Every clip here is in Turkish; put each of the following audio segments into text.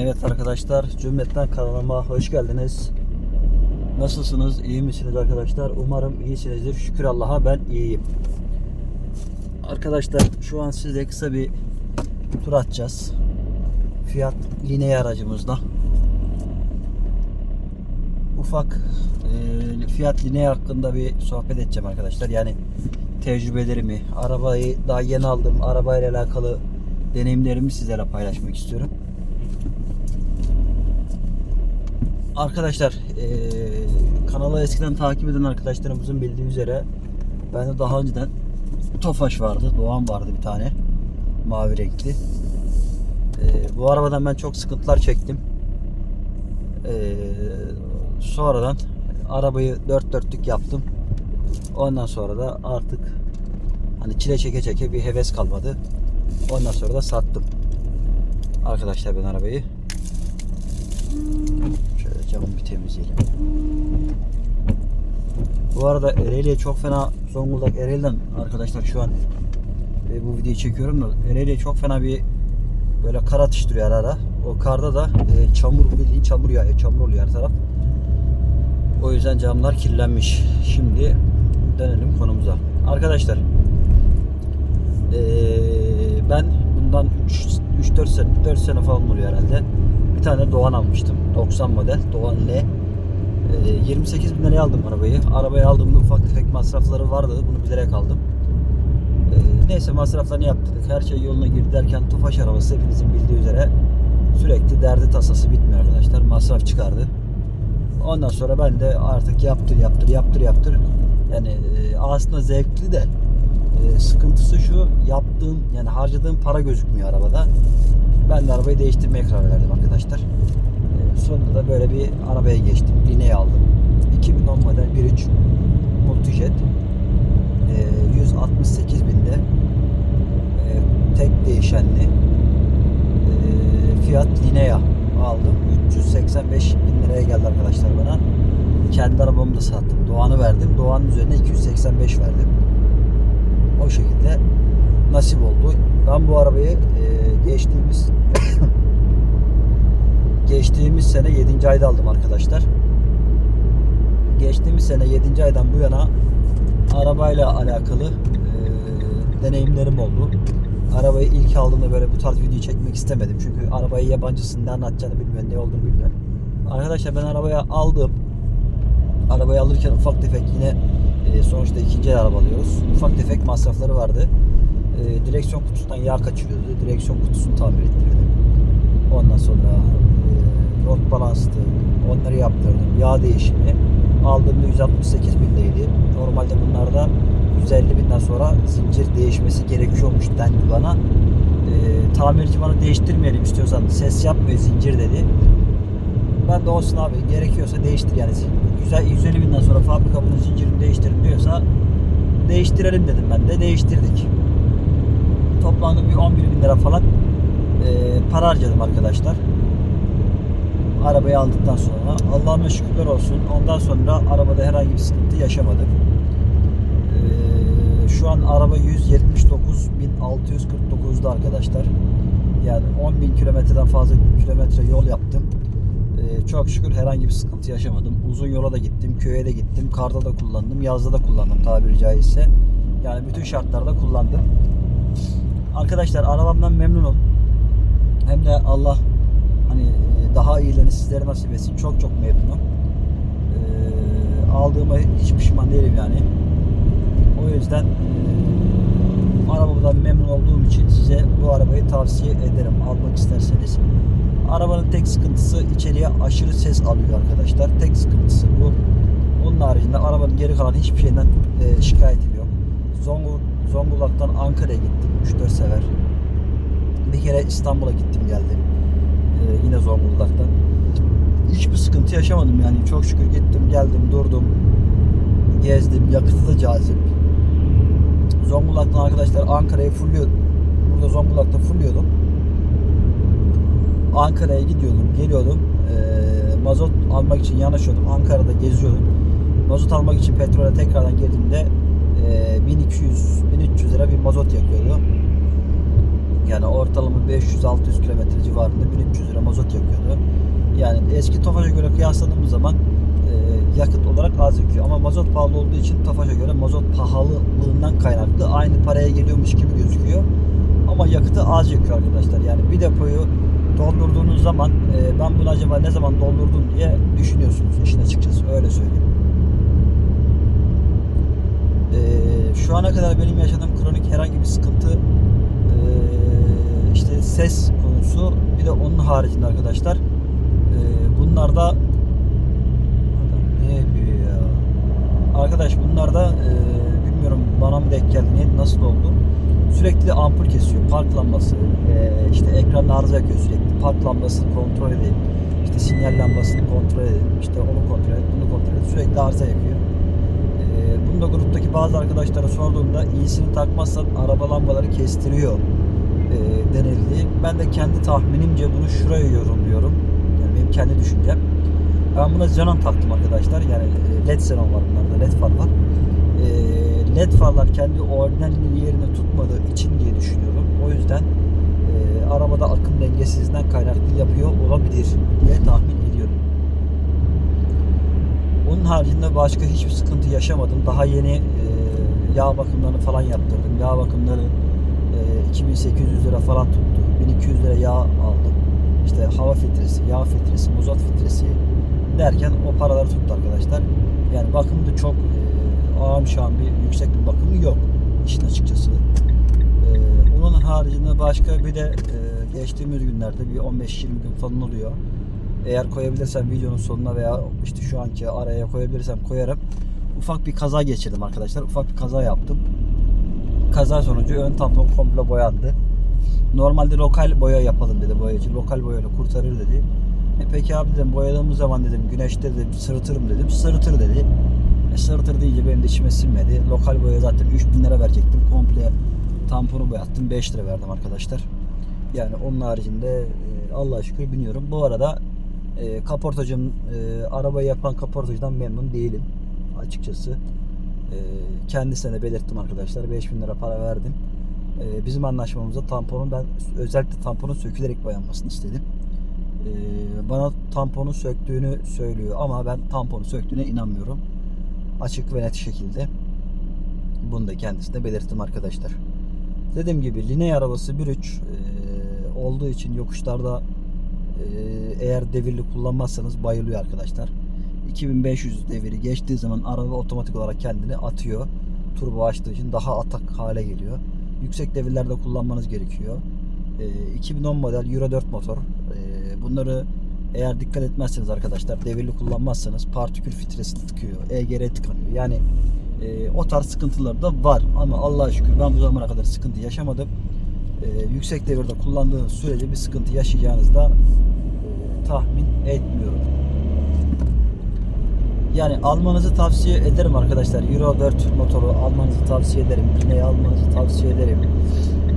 Evet arkadaşlar cümletten kanalıma hoş geldiniz. Nasılsınız? İyi misiniz arkadaşlar? Umarım iyisinizdir. Şükür Allah'a ben iyiyim. Arkadaşlar şu an size kısa bir tur atacağız. Fiyat Linea aracımızda. Ufak e, Fiyat Linea hakkında bir sohbet edeceğim arkadaşlar. Yani tecrübelerimi, arabayı daha yeni aldım, arabayla alakalı deneyimlerimi sizlerle paylaşmak istiyorum. Arkadaşlar eee, kanalı eskiden takip eden arkadaşlarımızın bildiği üzere bende daha önceden Tofaş vardı, Doğan vardı bir tane mavi renkli. Eee, bu arabadan ben çok sıkıntılar çektim. Eee, sonradan arabayı dört dörtlük yaptım. Ondan sonra da artık hani çile çeke çeke bir heves kalmadı. Ondan sonra da sattım. Arkadaşlar ben arabayı Şöyle camı bir temizleyelim. Bu arada Ereğli'ye çok fena Zonguldak Ereğli'den arkadaşlar şu an e, bu videoyu çekiyorum da Ereğli'ye çok fena bir böyle kar atıştırıyor ara ara. O karda da e, çamur bildiğin çamur yağıyor. Çamur oluyor her taraf. O yüzden camlar kirlenmiş. Şimdi dönelim konumuza. Arkadaşlar e, ben bundan 3-4 sene 4 sene falan oluyor herhalde. Bir tane Doğan almıştım. 90 model Doğan L. Ee, 28 bin liraya aldım arabayı. Arabayı aldığımda ufak tefek masrafları vardı. Bunu bilerek aldım. Ee, neyse masraflarını yaptırdık. Her şey yoluna girdi derken Tofaş arabası hepinizin bildiği üzere sürekli derdi tasası bitmiyor arkadaşlar. Masraf çıkardı. Ondan sonra ben de artık yaptır yaptır yaptır yaptır. Yani e, aslında zevkli de e, sıkıntısı şu yaptığım yani harcadığım para gözükmüyor arabada. Ben de arabayı değiştirmeye karar verdim arkadaşlar. E, sonunda da böyle bir arabaya geçtim. Line'yi aldım. 2010 model 1.3 Multijet. E, 168 binde. Tek değişenli. E, Fiat Linea aldım. 385 bin liraya geldi arkadaşlar bana. Kendi arabamı da sattım. Doğan'ı verdim. Doğan'ın üzerine 285 verdim. O şekilde nasip oldu. Ben bu arabayı e, geçtiğimiz geçtiğimiz sene 7. ayda aldım arkadaşlar. Geçtiğimiz sene 7. aydan bu yana arabayla alakalı e, deneyimlerim oldu. Arabayı ilk aldığımda böyle bu tarz video çekmek istemedim. Çünkü arabayı yabancısın ne anlatacağını bilmiyorum, ne olduğunu bilmiyorum. Arkadaşlar ben arabaya aldım. Arabayı alırken ufak tefek yine e, sonuçta ikinci el araba alıyoruz. Ufak tefek masrafları vardı. E, direksiyon kutusundan yağ kaçırıyordu. Direksiyon kutusunu tamir ettirdim. Ondan sonra e, rot balanstı. Onları yaptırdım. Yağ değişimi. Aldığımda 168 bindeydi. Normalde bunlarda 150 binden sonra zincir değişmesi gerekiyormuş dendi bana. E, tamirci bana değiştirmeyelim istiyorsan ses yapmıyor zincir dedi. Ben de olsun abi gerekiyorsa değiştir yani. Güzel 150 binden sonra fabrika bunun zincirini değiştirin diyorsa değiştirelim dedim ben de değiştirdik. Toplamda bir 11 bin lira falan e, para harcadım arkadaşlar. Arabayı aldıktan sonra Allah'ıma şükürler olsun. Ondan sonra arabada herhangi bir sıkıntı yaşamadım. E, şu an araba 179.649'da arkadaşlar. Yani 10.000 kilometreden fazla kilometre yol yaptım. Çok şükür herhangi bir sıkıntı yaşamadım. Uzun yola da gittim, köye de gittim, karda da kullandım, yazda da kullandım tabiri caizse. Yani bütün şartlarda kullandım. Arkadaşlar arabamdan memnunum. Hem de Allah hani daha iyilerini sizlere nasip etsin. Çok çok memnunum. Ee, aldığıma hiç pişman değilim yani. O yüzden e, arabamdan memnun olduğum için size bu arabayı tavsiye ederim almak isterseniz. Arabanın tek sıkıntısı içeriye aşırı ses alıyor arkadaşlar. Tek sıkıntısı bu. Onun haricinde arabanın geri kalan hiçbir şeyden e, şikayetim yok. Zongul Zonguldak'tan Ankara'ya gittim 3-4 sefer. Bir kere İstanbul'a gittim geldim. E, yine Zonguldak'tan. Hiçbir sıkıntı yaşamadım yani. Çok şükür gittim geldim durdum. Gezdim. Yakıtı da cazip. Zonguldak'tan arkadaşlar Ankara'ya fulluyordum. Burada Zonguldak'ta fulluyordum. Ankara'ya gidiyordum, geliyordum. Ee, mazot almak için yanaşıyordum. Ankara'da geziyordum. Mazot almak için petrole tekrardan girdiğimde e, 1200 1300 lira bir mazot yakıyordu. Yani ortalama 500-600 kilometre civarında 1300 lira mazot yakıyor eski Tofaş'a göre kıyasladığımız zaman e, yakıt olarak az yakıyor. Ama mazot pahalı olduğu için Tofaş'a göre mazot pahalılığından kaynaklı aynı paraya geliyormuş gibi gözüküyor. Ama yakıtı az yakıyor arkadaşlar. Yani bir depoyu doldurduğunuz zaman e, ben bunu acaba ne zaman doldurdum diye düşünüyorsunuz işin açıkçası öyle söyleyeyim. E, şu ana kadar benim yaşadığım kronik herhangi bir sıkıntı e, işte ses konusu bir de onun haricinde arkadaşlar e, bunlarda Adam ne yapıyor ya arkadaş bunlarda e, bilmiyorum bana mı denk geldi ne, nasıl oldu sürekli ampul kesiyor park lambası e, işte ekran arıza yakıyor sürekli park lambasını kontrol edin işte sinyal lambasını kontrol edin işte onu kontrol et bunu kontrol et sürekli arıza yakıyor e, bunu da gruptaki bazı arkadaşlara sorduğumda iyisini takmazsan araba lambaları kestiriyor e, denildi. Ben de kendi tahminimce bunu şuraya yorumluyorum. Yani benim kendi düşüncem. Ben buna xenon taktım arkadaşlar. Yani led xenon var. Led far. E, led farlar kendi orijinal yerini tutmadığı için diye düşünüyorum. O yüzden e, arabada akım dengesizliğinden kaynaklı yapıyor olabilir diye tahmin ediyorum. Onun haricinde başka hiçbir sıkıntı yaşamadım. Daha yeni e, yağ bakımlarını falan yaptırdım. Yağ bakımları e, 2800 lira falan tuttu. 1200 lira yağ aldım. İşte hava filtresi, yağ filtresi, mazot filtresi derken o paraları tuttu arkadaşlar. Yani bakımda çok e, ağam şam bir yüksek bir bakımı yok işin açıkçası. E, onun haricinde başka bir de e, geçtiğimiz günlerde bir 15-20 gün falan oluyor. Eğer koyabilirsem videonun sonuna veya işte şu anki araya koyabilirsem koyarım. Ufak bir kaza geçirdim arkadaşlar. Ufak bir kaza yaptım. Kaza sonucu ön tampon komple boyandı. Normalde lokal boya yapalım dedi boyacı. Lokal boyayla kurtarır dedi. E peki abi dedim boyadığımız zaman dedim güneşte dedim sırıtırım dedim. Sırıtır dedi. E sırıtır deyince benim de içime sinmedi. Lokal boya zaten 3000 lira verecektim. Komple tamponu boyattım. 5 lira verdim arkadaşlar. Yani onun haricinde e, Allah'a şükür biniyorum. Bu arada e, kaportacım e, arabayı yapan kaportacıdan memnun değilim açıkçası. E, kendisine de belirttim arkadaşlar. 5000 lira para verdim. Bizim anlaşmamızda tamponun ben özellikle tamponun sökülerek boyanmasını istedim. E, bana tamponu söktüğünü söylüyor ama ben tamponu söktüğüne inanmıyorum. Açık ve net şekilde. Bunu da kendisine belirttim arkadaşlar. Dediğim gibi Liney arabası 1.3 e, olduğu için yokuşlarda ee, eğer devirli kullanmazsanız bayılıyor arkadaşlar. 2500 deviri geçtiği zaman araba otomatik olarak kendini atıyor. Turbo açtığı için daha atak hale geliyor. Yüksek devirlerde kullanmanız gerekiyor. Ee, 2010 model Euro 4 motor. Ee, bunları eğer dikkat etmezseniz arkadaşlar devirli kullanmazsanız partikül filtresi tıkıyor. EGR tıkanıyor. Yani e, o tarz sıkıntıları da var. Ama Allah'a şükür ben bu zamana kadar sıkıntı yaşamadım. Ee, yüksek devirde kullandığınız sürece bir sıkıntı yaşayacağınızı da e, tahmin etmiyorum. Yani almanızı tavsiye ederim arkadaşlar. Euro 4 motoru almanızı tavsiye ederim. Line'yi almanızı tavsiye ederim.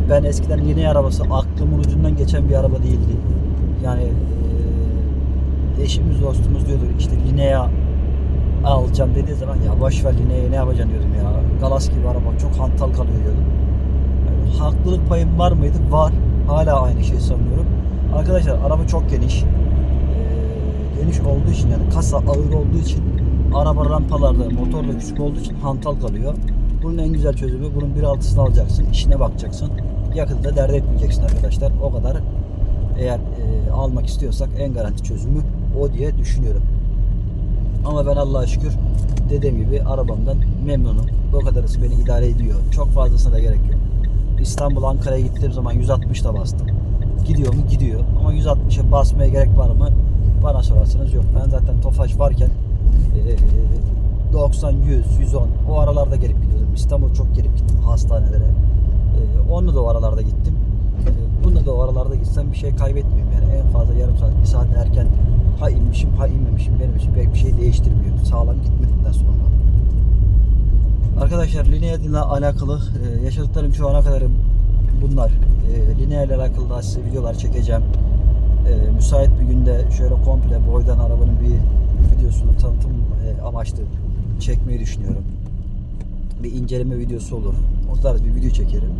Ben eskiden Line arabası aklımın ucundan geçen bir araba değildi. Yani e, eşimiz dostumuz diyordu işte Line'ye alacağım dediği zaman ya boş ver Line'ye ne yapacaksın diyordum ya. Galas gibi araba çok hantal kalıyor diyordum. Yani haklılık payım var mıydı? Var. Hala aynı şeyi savunuyorum. Arkadaşlar araba çok geniş. Ee, geniş olduğu için yani kasa ağır olduğu için araba rampalarda motor da küçük olduğu için hantal kalıyor. Bunun en güzel çözümü bunun 1.6'sını alacaksın, işine bakacaksın. Yakıtı da dert etmeyeceksin arkadaşlar. O kadar eğer e, almak istiyorsak en garanti çözümü o diye düşünüyorum. Ama ben Allah'a şükür dediğim gibi arabamdan memnunum. O kadarısı beni idare ediyor. Çok fazlasına da gerek yok. İstanbul Ankara'ya gittiğim zaman 160 da bastım. Gidiyor mu? Gidiyor. Ama 160'a basmaya gerek var mı? Bana sorarsanız yok. Ben zaten Tofaş varken e, 90, 100, 110 o aralarda gelip gidiyordum. İstanbul çok gelip gittim hastanelere. E, onunla da o aralarda gittim. E, bununla gitsem bir şey kaybetmiyorum yani. En fazla yarım saat, bir saat erken ha inmişim ha inmemişim benim için pek bir şey değiştirmiyor. Sağlam gitmedikten sonra. Arkadaşlar Linea ile alakalı e, yaşadıklarım şu ana kadar bunlar. E, Linea ile alakalı da size videolar çekeceğim. E, müsait bir günde şöyle komple boydan arabanın bir videosunu tanıtım amaçlı çekmeyi düşünüyorum. Bir inceleme videosu olur. O tarz bir video çekerim.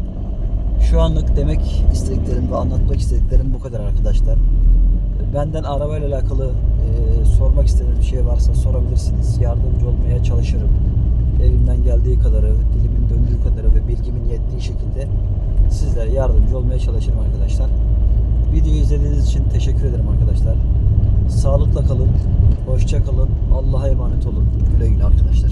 Şu anlık demek istediklerim ve anlatmak istediklerim bu kadar arkadaşlar. Benden arabayla alakalı e, sormak istediğiniz bir şey varsa sorabilirsiniz. Yardımcı olmaya çalışırım. Elimden geldiği kadarı, dilimin döndüğü kadarı ve bilgimin yettiği şekilde sizlere yardımcı olmaya çalışırım arkadaşlar. Videoyu izlediğiniz için teşekkür ederim arkadaşlar. Sağlıkla kalın, hoşça kalın, Allah'a emanet olun. Güle güle arkadaşlar.